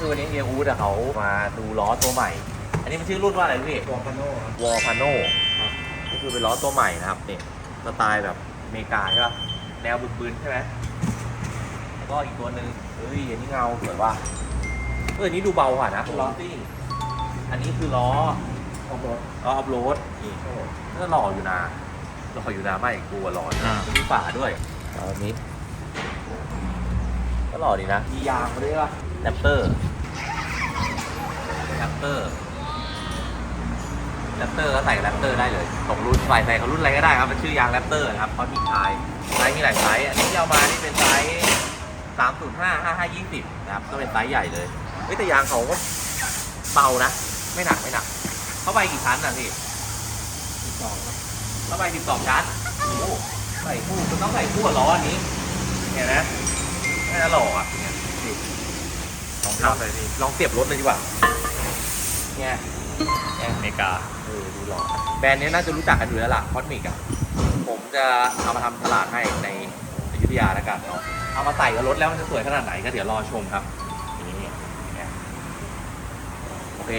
คือวันนี้เฮียอูดอะเขามาดูล้อตัวใหม่ อันนี้มันชื่อรุ่นว่าอะไรพี่ตัวพาโน่ครับวอลพาโนครับก็คือเป็นล้อตัวใหม่นะครับนี่สไตล์แบบอเมริกาใช่ปะแนวบึนๆใช่ไหมแล้วก็อีกตัวหนึ่งเฮ้ยอันนี้เงาสวยว่ะเอออนนี้ดูเบากว่านะล้อซิ่งอันนี้คือล้อออกรถล้อออฟโรดนี่ก็หล่ออยู่นะหล่ออยู่นะไม่กลัวหล่ออยู่นะมีฝาด้วยเอาอันนี้ก็หล่อดีนะมียางมาด้วยป่ะ แรปเตอร์แรปเตอร์แรปเตอร์ก็ใส่แรปเตอร์ได้เลยตกรุ่นใส่ใส่เขารุ่นอะไรก็ได้ครับ มันชื่อยางแรปเตอร์นะครับเขามีไซส์ไซส์มีหลายไซส์อันนี้ที่เอามานี่เป็นไซส์สามศูนย์ห้าห้าห้ายี่สิบนะครับ ก็เป็นไซส์ใหญ่เลยเฮ้ยแต่ยางเขาก็เบานะ ไม่หนักไม่หนัก เข้าไปกี่ชั้นอะพี่สองครับเข้าไปสิบสองชั้นโอ้ใส่คู่มันต้องใส่คู่กับล้ออันนี้ ลองเลยลองเสียบรถเลยดีกว่าเนี่ยเนี่ยอเมริกาเออดูหล่อแบรนด์นี้น่าจะรู้จักกันอยู่แล้วล่ะคอสมิกอะผมจะเอามาทำตลาดให้ในอยุธยาแล้วกันเนาะเอามาใส่กับรถแล้วมันจะสวยขนาดไหนก็เดี๋ยวรอชมครับนี่เนี่ยโอเค